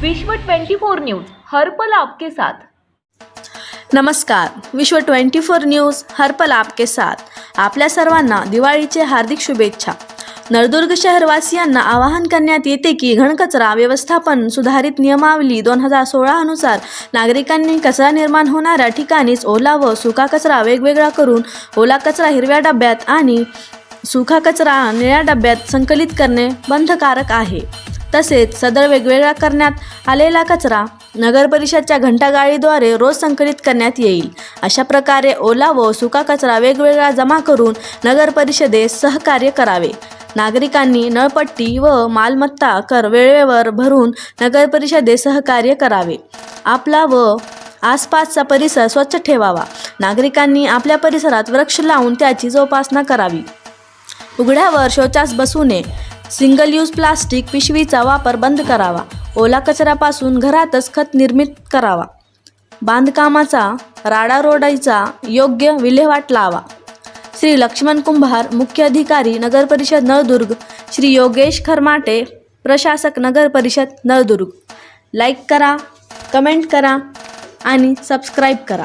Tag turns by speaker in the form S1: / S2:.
S1: विश्व 24 न्यूज हर्पल आपके साथ.
S2: नमस्कार विश्व 24 न्यूज हर्पल आपके साथ. आपल्या सर्वांना दिवाळीचे हार्दिक शुभेच्छा. नळदुर्ग शहरवासियांना आवाहन करण्यात येते की घनकचरा व्यवस्थापन सुधारित नियमावली दोन हजार सोळा अनुसार नागरिकांनी कचरा निर्माण होणाऱ्या ठिकाणीच ओला व सुका कचरा वेगवेगळा करून ओला कचरा हिरव्या डब्यात आणि सुखा कचरा निळ्या डब्यात संकलित करणे बंधकारक आहे. तसेच सदर वेगवेगळा करण्यात आलेला कचरा नगर परिषदच्या घंटागाळीद्वारे रोज संकलित करण्यात येईल. अशा प्रकारे ओला व सुका कचरा वेगवेगळा जमा करून नगर परिषदेस सहकार्य करावे. नागरिकांनी नळपट्टी व मालमत्ता कर वेळेवर भरून नगर परिषदेस सहकार्य करावे. आपला व आसपासचा परिसर स्वच्छ ठेवावा. नागरिकांनी आपल्या परिसरात वृक्ष लावून त्याची जोपासना करावी. उघड्यावर शौचास बसू नये. सिंगल यूज प्लास्टिक पिशवीचा वापर बंद करावा. ओला कचऱ्यापासून घरातच खत निर्मित करावा. बांधकामाचा राडारोडाईचा योग्य विल्हेवाट लावा. श्री लक्ष्मण कुंभार मुख्य अधिकारी नगर परिषद नळदुर्ग. श्री योगेश खरमाटे प्रशासक नगर परिषद नळदुर्ग. लाईक करा कमेंट करा आणि सबस्क्राईब करा.